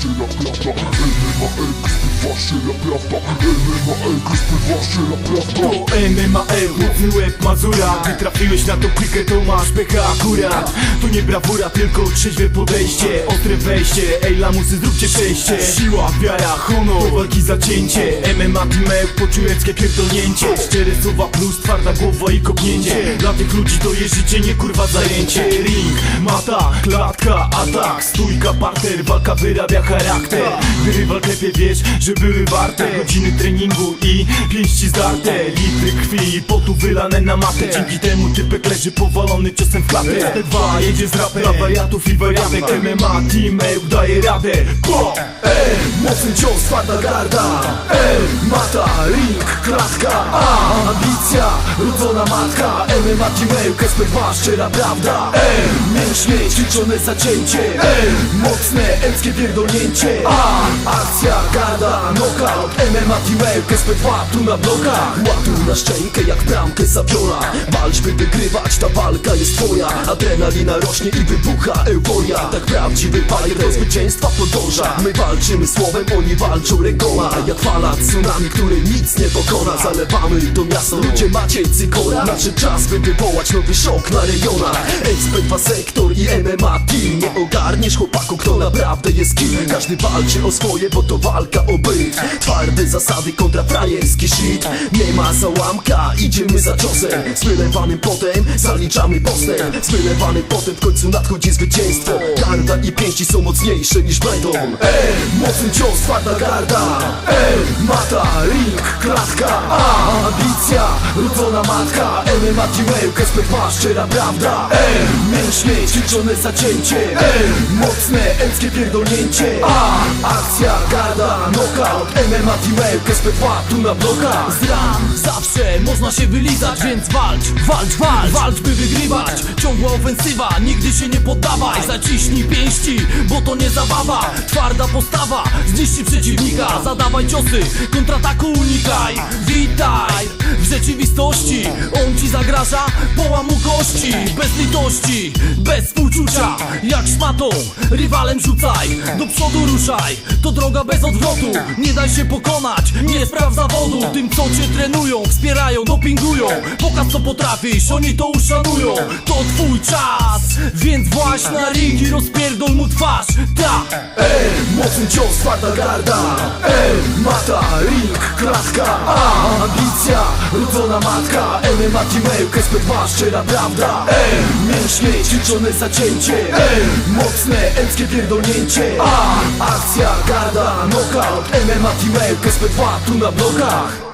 to the block. Waszyla prawda. MMA Waszyla prawda. To MMA, mocny łeb Mazura. Gdy trafiłeś na tą klikę to masz pecha akurat. To nie brawura, tylko trzeźwe podejście. Ostre wejście, ej lamusy zróbcie przejście. Siła, wiara, honor, do walki zacięcie MMA Team poczułeckie pierdolnięcie. Szczere słowa plus twarda głowa i kopnięcie. Dla tych ludzi to jest życie, nie kurwa zajęcie. Ring, mata, klatka, atak. Stójka, parter, walka wyrabia charakter. Gdy wiesz, że były warte. Godziny treningu i pięści zdarte. Litry krwi i potu wylane na matę Dzięki temu typek leży powalony ciosem w klatę. T2 jedzie z rapem Dla wariatów i wariatek. MMA Team Eł daje radę. Bo, e, mocny cios, twarda garda. E, mata, ring, klatka A, ambicja, rodzona matka MMA Team Eł, Kesper 2, szczera prawda. E, mięśnie, ćwiczone zacięcie. E, mocne, emskie pierdolnięcie. A, akcja, garda, knockout. MMA Team Eł, Kesper 2, tu na blokach. Ładuj na szczękę jak bramkę zapiona Walcz by wygrywać, ta walka jest twoja. Adrenalina rośnie i wybucha euforia. Tak prawdziwy bajer do zwycięstwa podąża. My walczymy słowem, oni walczą rękoma Jak fala tsunami, który nic nie pokona. Zalewamy to miasto, ludzie macie cykora Nadszedł czas, by wywołać nowy szok na rejonach SP2 sektor i MMA team Nie ogarniesz chłopaku, kto naprawdę jest kim? Każdy walczy o swoje, bo to walka o byt. Twarde zasady kontra frajerski shit. Nie ma załamka, idziemy za ciosem. Z wylewanym potem zaliczamy postęp. Z wylewanym potem w końcu nadchodzi zwycięstwo. Garda i pięści są mocniejsze niż beton. Ej, mocny cios, twarda garda. Ej, mata, ring, klatka A, ambicja, rodzona matka Team Eł, Kesper 2, szczera prawda. Ej, mięśnie, ćwiczone zacięcie Ej, mocne, emskie pierdolnięcie. A, akcja, garda, knockout. MMA Team Kesper 2, tu na blokach Z ran zawsze można się wylizać, więc walcz, walcz, walcz. Walcz by wygrywać, ciągła ofensywa, nigdy się nie poddawaj. Zaciśnij pięści, bo to nie zabawa. Twarda postawa, zniszczy przeciwnika. Zadawaj ciosy, kontrataku unikaj. Witaj w rzeczywistości On ci zagraża, połam mu kości. Bez litości, bez współczucia. Jak szmatą, rywalem rzucaj. Do przodu ruszaj, to droga bez odwrotu. Nie daj się pokonać, nie spraw zawodu. Tym co cię trenują, wspierają, dopingują. Pokaż co potrafisz, oni to uszanują. To twój czas, więc właśnie na ring i rozpierdol mu twarz. Ta, Ej, mocny cios, twarda garda. Ej, mata, ring, klatka A, ambicja, rodzona matka. MMA Team Kesper 2, szczera prawda. Ej, mięśnie, ćwiczone zacięcie. Ej, mocne, emskie pierdolnięcie. A, akcja, garda, knockout. MMA Team Kesper 2, tu na blokach